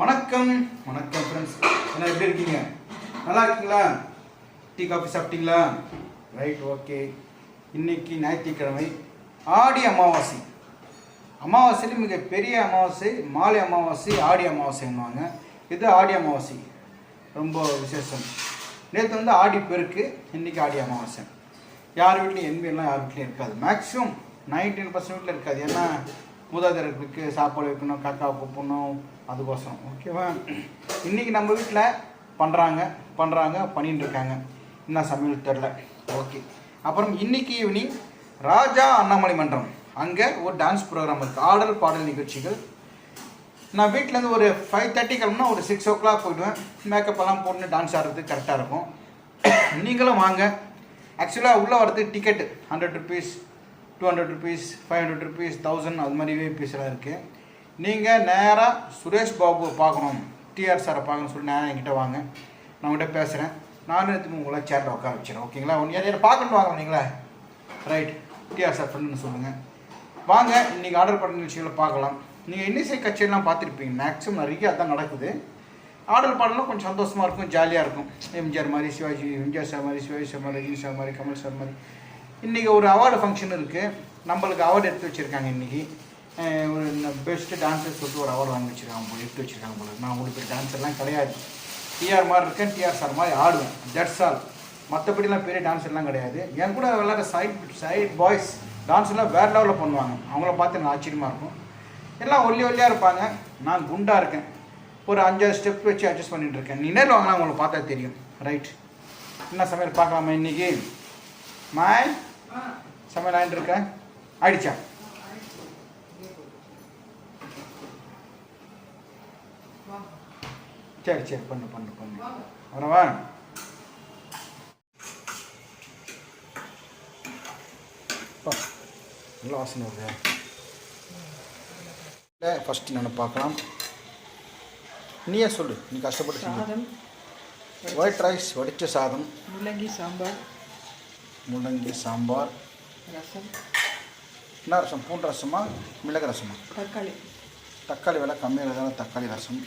வணக்கம். வணக்கம் ஃப்ரெண்ட்ஸ் என்ன எப்படி இருக்கீங்க? நல்லா இருக்கீங்களா? டீ காஃபி சாப்பிட்டீங்களா? ரைட் ஓகே இன்னைக்கு ஞாயிற்றுக்கிழமை ஆடி அமாவாசை. அமாவாசையில் மிக பெரிய அமாவாசை மாலை அமாவாசை ஆடி அமாவாசைன்னுவாங்க. இது ஆடி அமாவாசை? ரொம்ப விசேஷம். நேற்று வந்து ஆடி பெருக்கு இன்னைக்கு ஆடி அமாவாசை. யார் வீட்லையும் என்வியெல்லாம் யார் வீட்லையும் இருக்காது. மேக்ஸிமம் நைன்டீன் பர்சன்ட் வீட்டில் இருக்காது. ஏன்னா மூதாதையர்களுக்கு சாப்பாடு வைக்கணும் காக்கா கூப்பிடணும் அதுக்கோசரம். ஓகேவா இன்றைக்கி நம்ம வீட்டில் பண்ணுறாங்க பண்ணுறாங்க பண்ணிட்டு இருக்காங்க. என்ன சமையல் தெரில ஓகே அப்புறம் இன்னைக்கு ஈவினிங் ராஜா அண்ணாமலை மன்றம். அங்கே ஒரு டான்ஸ் ப்ரோக்ராம் இருக்குது ஆடல் பாடல் நிகழ்ச்சிகள். நான் வீட்டிலேருந்து ஒரு ஃபைவ் தேர்ட்டி கிளம்புனா ஒரு சிக்ஸ் ஓ கிளாக் போயிடுவேன். மேக்கப் எல்லாம் போட்டு டான்ஸ் ஆடுறதுக்கு கரெக்டாக இருக்கும். நீங்களும் வாங்க. ஆக்சுவலாக உள்ளே வரதுக்கு ticket hundred rupees two hundred rupees five hundred rupees thousand அது மாதிரி விஐபிஸ்லாம் இருக்குது நீங்கள் நேராக சுரேஷ் பாபு பார்க்கணும். டிஆர் சாரை பார்க்கணும்னு சொல்லி நேராக என்கிட்ட வாங்க. நான் உங்கள்கிட்ட பேசுகிறேன் நானும் எடுத்து உங்களை சேரில் உட்கார வச்சிடறேன். ஓகேங்களா? ஒன்று யாரையும் பார்க்கணும் வாங்க நீங்களா. ரைட் டிஆர் சார் ஃப்ரெண்டுன்னு சொல்லுங்கள் வாங்க இன்றைக்கி ஆர்டர் பண்ண நிகழ்ச்சிகளை பார்க்கலாம். நீங்கள் இன்னிசை கச்சேரிலாம் பார்த்துருப்பீங்க. மேக்ஸிமம் நிறைய அதான் நடக்குது. ஆடல் பாடலாம் கொஞ்சம் சந்தோஷமாக இருக்கும் ஜாலியாக இருக்கும். எம்ஜிஆர் மாதிரி சிவாஜி எம்ஜிஆர் சார் மாதிரி சிவாஜி சார் மாதிரி ரஜினி சார் மாதிரி கமல் சார் மாதிரி. இன்றைக்கி ஒரு அவார்டு ஃபங்க்ஷன் இருக்குது நம்மளுக்கு அவார்டு எடுத்து வச்சுருக்காங்க இன்றைக்கி ஒரு பெஸ்ட்டு டான்ஸர் சொல்லிட்டு ஒரு அவார்டு வாங்கி வச்சுருக்காங்க போல எடுத்து வச்சுருக்காங்க போல. நான் உங்களுக்கு டான்ஸர்லாம் கிடையாது. டிஆர் மாதிரி இருக்கேன் டிஆர் சார் மாதிரி ஆடுவேன். தட்ஸ் ஆல் மற்றபடிலாம் பெரிய டான்ஸர்லாம் கிடையாது. என் கூட விளாட்ற சைட் சைட் பாய்ஸ் டான்ஸ்லாம் வேறு லெவலில் பண்ணுவாங்க. அவங்கள பார்த்து எனக்கு ஆச்சரியமாக இருக்கும். எல்லாம் ஒல்லி ஒல்லியாக இருப்பாங்க. நான் குண்டாக இருக்கேன். ஒரு அஞ்சாறு ஸ்டெப் வச்சு அட்ஜஸ்ட் பண்ணிட்டு இருக்கேன். நீ நேரில் வாங்கினா உங்களுக்கு பார்த்தா தெரியும். ரைட் என்ன சமையல் பார்க்கலாமா இன்னைக்கு? மாய் சமையல் ஆகிட்டு இருக்க. ஆயிடுச்சா? சரி சரி பண்ணு பண்ணு பண்ணு. வரவா நல்ல வாசனை வருது. ஃபஸ்ட்டு நான் பார்க்கலாம். நீயே சொல்லு நீ கஷ்டப்பட்டு சாதம். ஒயிட் ரைஸ் வடித்த சாதம். முள்ளங்கி சாம்பார். முள்ளங்கி சாம்பார். ரசம். என்ன ரசம்? பூண்டு ரசமா? மிளகு ரசமா? தக்காளி. தக்காளி விலை கம்மியாக இருந்தால தக்காளி ரசம்.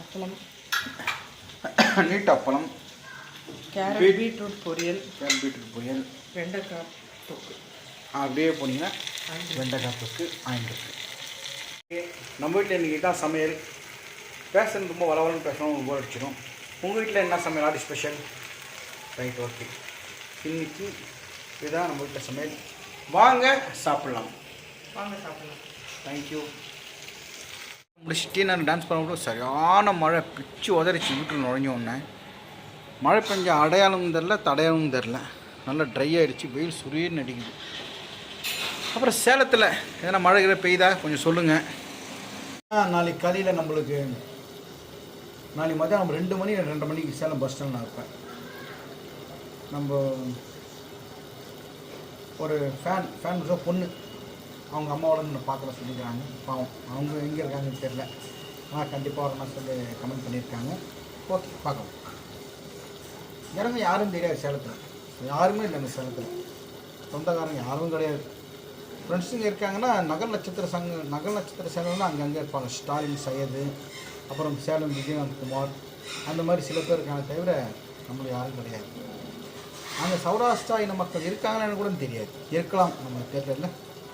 அப்பளம். நீட் அப்பளம். கேரட் பீட்- பீட்ரூட் பொரியல். கேரட் பீட்ரூட் பொரியல். வெண்டைக்காய் தொக்கு. அப்படியே போனீங்கன்னா வெண்டைக்காய் தொக்கு ஆயிட்டு நம்ம வீட்டில் இன்றைக்கி தான் சமையல்? பேசுறது ரொம்ப வளவலன்னு பேசணும் போர் அடிச்சிடும் உங்கள் வீட்டில் என்ன சமையல்? ஆடி ஸ்பெஷல் ரைட் ஓகே இன்னைக்கு இதுதான் நம்ம வீட்டில் சமையல். வாங்க சாப்பிட்லாம். வாங்க சாப்பிடலாம். தேங்க்யூ முடிச்சுட்டு நான் டான்ஸ் பண்ண சரியான மழை பிச்சு உதறிச்சு வீட்டில் நுழைஞ்ச உடனே. மழை பெஞ்ச அடையாளமும் தெரில தடையாளமும் தெரில நல்லா ட்ரை ஆகிடுச்சு வெயில் சுரீர்னு அடிக்குது. அப்புறம் சேலத்தில் எதனா மழை கிழ பெய்தா கொஞ்சம் சொல்லுங்கள் நாளைக்கு காலையில் நம்மளுக்கு நாளைக்கு மதியானம் ரெண்டு மணி ரெண்டு மணிக்கு சேலம் பஸ் நான் இருப்பேன் நம்ம ஒரு ஃபேன் ஃபேன் பொண்ணு. அவங்க அம்மாவோட நின்று பார்க்கல சொல்லிக்கிறாங்க பாவம். அவங்க எங்கே இருக்காங்கன்னு தெரில ஆனால் கண்டிப்பாக வரணும்னு சொல்லி கமெண்ட் பண்ணியிருக்காங்க. ஓகே பார்க்கலாம். இறங்க யாரும் தெரியாது சேலத்தில். யாருமே இல்லைங்க சேலத்தில். சொந்தக்காரங்க யாரும் கிடையாது. ஃப்ரெண்ட்ஸுங்க இருக்காங்கன்னா நகர் நட்சத்திர சங்க நகர் நட்சத்திர சங்கம்னா அங்கங்கே இருப்பாங்க. ஸ்டாலின் சையது அப்புறம் சேலம் விஜயகாந்த் குமார். அந்த மாதிரி சில பேர் இருக்காங்க தவிர நம்மளுக்கு யாரும் கிடையாது. அங்கே சௌராஷ்டிரா இன மக்கள் இருக்காங்கன்னு கூட தெரியாது இருக்கலாம் நம்ம தெரியல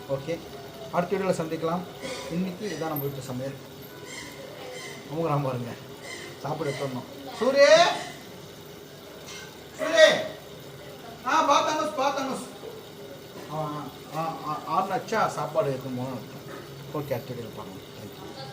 ஓகே அடுத்த வீடியோவில் சந்திக்கலாம் இன்றைக்கி இதான் நம்ம வீட்டு சமையல் அமுகிறாம பாருங்க சாப்பிட எடுத்துடணும் சூரிய சூரிய ஆ பார்த்தாங்க பார்த்தாங்க ஆ ஆ ஆறுனாச்சா சாப்பாடு எடுத்து போகணும் ஓகே அடுத்த வீடியோவில் பார்க்கலாம் தேங்க்யூ